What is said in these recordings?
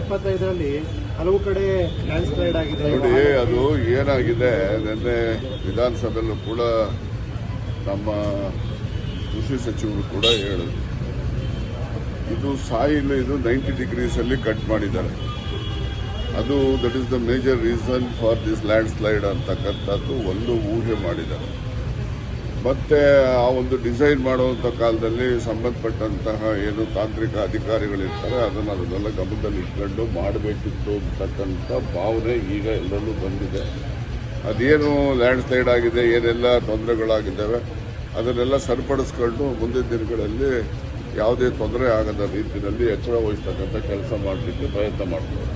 ಎಪ್ಪತ್ತೈದರಲ್ಲಿ ಹಲವು ಕಡೆ ಆಗಿದೆ. ನೋಡಿ, ಅದು ಏನಾಗಿದೆ ನಿನ್ನೆ ವಿಧಾನಸಭೆಯಲ್ಲೂ ಕೂಡ ನಮ್ಮ ಕೃಷಿ ಸಚಿವರು ಕೂಡ ಹೇಳಿದ್ರು. ಇದು ಸಾಯಿಲ್, ಇದು ನೈಂಟಿ ಡಿಗ್ರೀಸಲ್ಲಿ ಕಟ್ ಮಾಡಿದ್ದಾರೆ. ಅದು that is the major reason for this landslide ಅಂತಕ್ಕಂಥದ್ದು ಒಂದು ಊಹೆ ಮಾಡಿದ್ದಾರೆ. ಮತ್ತೆ ಆ ಒಂದು ಡಿಸೈನ್ ಮಾಡುವಂಥ ಕಾಲದಲ್ಲಿ ಸಂಬಂಧಪಟ್ಟಂತಹ ಏನು ತಾಂತ್ರಿಕ ಅಧಿಕಾರಿಗಳಿರ್ತಾರೆ, ಅದನ್ನು ಅದನ್ನೆಲ್ಲ ಗಮನದಲ್ಲಿ ಇಟ್ಕೊಂಡು ಮಾಡಬೇಕಿತ್ತು ಅಂತಕ್ಕಂಥ ಭಾವನೆ ಈಗ ಎಲ್ಲರಲ್ಲೂ ಬಂದಿದೆ. ಅದೇನು ಲ್ಯಾಂಡ್ ಸ್ಲೈಡ್ ಆಗಿದೆ, ಏನೆಲ್ಲ ತೊಂದರೆಗಳಾಗಿದ್ದಾವೆ, ಅದನ್ನೆಲ್ಲ ಸರಿಪಡಿಸ್ಕೊಂಡು ಮುಂದಿನ ದಿನಗಳಲ್ಲಿ ಯಾವುದೇ ತೊಂದರೆ ಆಗದ ರೀತಿಯಲ್ಲಿ ಎಚ್ಚರ ವಹಿಸ್ತಕ್ಕಂಥ ಕೆಲಸ ಮಾಡಲಿಕ್ಕೆ ಪ್ರಯತ್ನ ಮಾಡ್ತಾರೆ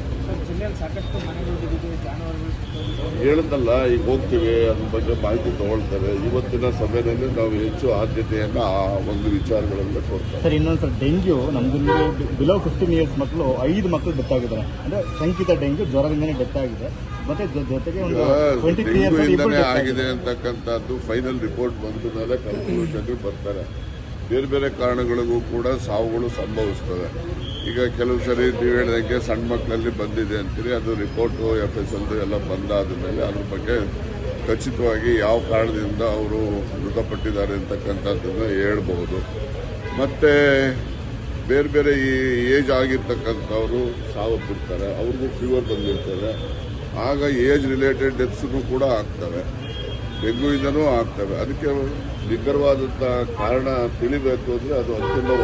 ಹೇಳಿದ್ನಲ್ಲ ಈಗ ಹೋಗ್ತೀವಿ ಅದ್ರ ಬಗ್ಗೆ ಮಾಹಿತಿ ತಗೊಳ್ತೇವೆ. ಇವತ್ತಿನ ಸಭೆಯಲ್ಲಿ ನಾವು ಹೆಚ್ಚು ಆದ್ಯತೆಯನ್ನು ಆ ಒಂದು ವಿಚಾರಗಳನ್ನು ಕೊಡ್ತೇವೆ. ಸರ್ ಇನ್ನೊಂದು ಸರ್ ಡೆಂಗ್ಯೂ ನಮ್ದು ಬಿಲೋ ಫಿಫ್ಟೀನ್ ಇಯರ್ಸ್ ಮಕ್ಕಳು ಐದು ಮಕ್ಕಳು ಡೆತ್ ಆಗಿದ್ದಾರೆ ಅಂದ್ರೆ ಶಂಕಿತ ಡೆಂಗ್ಯೂ ಜ್ವರದಿಂದನೇ ಡೆತ್ ಆಗಿದೆ ಮತ್ತೆ ಜೊತೆಗೆ ಆಗಿದೆ. ಅಂತಕ್ಕಂಥದ್ದು ಫೈನಲ್ ರಿಪೋರ್ಟ್ ಬಂದ ಮೇಲೆ ಕನ್ಕ್ಲೂಷನ್ ಬರ್ತಾರೆ. ಬೇರೆ ಬೇರೆ ಕಾರಣಗಳಿಗೂ ಕೂಡ ಸಾವುಗಳು ಸಂಭವಿಸ್ತವೆ ಈಗ ಕೆಲವು ಸರಿ ನೀವು ಹೇಳಿದಂಗೆ ಸಣ್ಣ ಮಕ್ಕಳಲ್ಲಿ ಬಂದಿದೆ ಅಂತೀರಿ, ಅದು ರಿಪೋರ್ಟು ಎಫ್ ಎಸ್ ಎಲ್ದು ಎಲ್ಲ ಬಂದಾದ ಮೇಲೆ ಅದ್ರ ಬಗ್ಗೆ ಖಚಿತವಾಗಿ ಯಾವ ಕಾರಣದಿಂದ ಅವರು ಮೃತಪಟ್ಟಿದ್ದಾರೆ ಅಂತಕ್ಕಂಥದ್ದನ್ನು ಹೇಳ್ಬೋದು ಮತ್ತೆ ಬೇರೆ ಬೇರೆ ಈ ಏಜ್ ಆಗಿರ್ತಕ್ಕಂಥವ್ರು ಸಾವಪ್ಪಿರ್ತಾರೆ ಅವ್ರಿಗೂ ಫೀವರ್ ಬಂದಿರ್ತಾರೆ ಆಗ ಏಜ್ ರಿಲೇಟೆಡ್ ಡೆತ್ಸ್ನು ಕೂಡ ಆಗ್ತವೆ. ಡೆಂಗ್ಯೂಯಿಂದನೂ ಆಗ್ತವೆ. ಅದಕ್ಕೆ ನಿಖರವಾದಂಥ ಕಾರಣ ತಿಳಿಬೇಕು ಅಂದರೆ ಅದು ಅಂತಿಮ